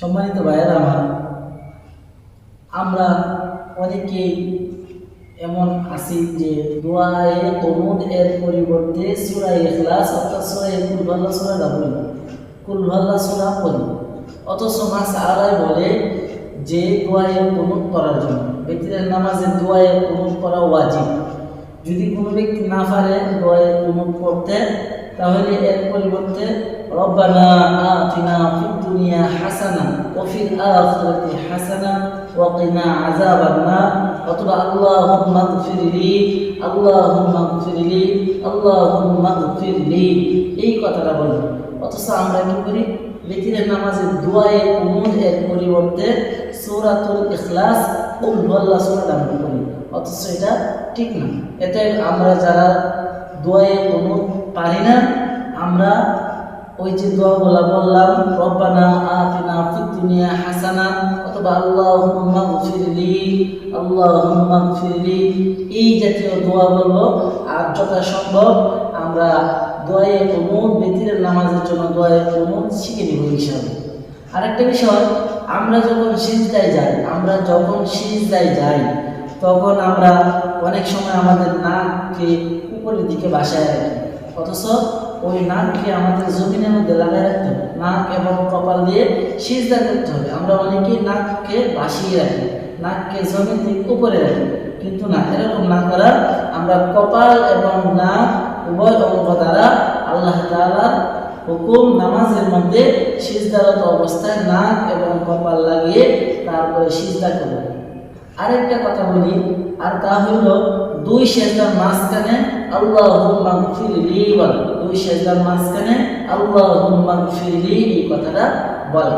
সম্মানিত ভাইয়েরা, আমার আমরা অনেকেই এমন আছি যে দোয়ায়ে কনুদ এর পরিবর্তে সুরাই ইখলাস অর্থাৎ সূরা কুল ভাল্লা সূরাটা বলি কুল ভাল্লা সূরা পড়ি। অথচ মাস আলাই বলে যে দোয়ায়ে কনুদ করার জন্য। ব্যক্তিদের নামাজে দোয়ায়ে কনুদ করা ওয়াজিব। যদি কোনো ব্যক্তি না পারে দোয়ায়ে কনুদ পড়তে তাহলে এর পরিবর্তে রব্বানা আতিনা ফিদ দুনিয়া হাসানা ওয়া ফিল আখিরাতি হাসানা ওয়া কিনা আযাবান নার অথবা আল্লাহুম্মা গফিরলি আল্লাহুম্মা গফিরলি আল্লাহুম্মা গফিরলি। এই কথাটা বলি অথচ আমরা কি করি? বিতিরের নামাজে দোয়ায়ে কুনুত এর পরিবর্তে সূরাতুল ইখলাস, কুল হুয়াল্লাহ সূরাটা আমরা করি। অথচ এটা ঠিক না। এতে আমরা যারা দোয়ায়ে কুনুত পারি না। আমরা ওই যে দোয়াগুলা বললাম, রব্বানা আতিনা ফিদ দুনিয়া হাসানা অথবা আল্লাহুম্মা গফিরলি আল্লাহুম্মা গফিরলি। এই জাতীয় দোয়া বলব। আর যথাসম্ভব আমরা দোয়ায়ে কুনুত বেতিরের নামাজের জন্য দোয়ায়ে কুনুত শিখে নিব ইনশাআল্লাহ। আরেকটা বিষয়, আমরা যখন সিজদায় যাই, আমরা যখন সিজদায় যাই, তখন আমরা অনেক সময় আমাদের নাককে উপরের দিকে বাসায় রাখি। অথচ ওই নাককে আমাদের জমিনের মধ্যে লাগাই রাখতে হবে। নাক এবং কপাল দিয়ে সিজদা করতে হবে। আমরা অনেকেই নাককে বাসিয়ে রাখি, নাককে জমিন থেকে উপরে রাখি। কিন্তু না, এরকম না করা আমরা কপাল এবং নাক উভয় অঙ্গ দ্বারা আল্লাহ তাআলার হুকুম নামাজের মধ্যে সিজদারত অবস্থায় নাক এবং কপাল লাগিয়ে তারপরে সিজদা করব আরেকটা কথা বলি, আর তা হইল দুই সেজদার মাঝখানে আল্লাহুম্মা গফিরলি বলে। দুই সেজদার মাঝখানে আল্লাহুম্মা গফিরলি এই কথাটা বলে।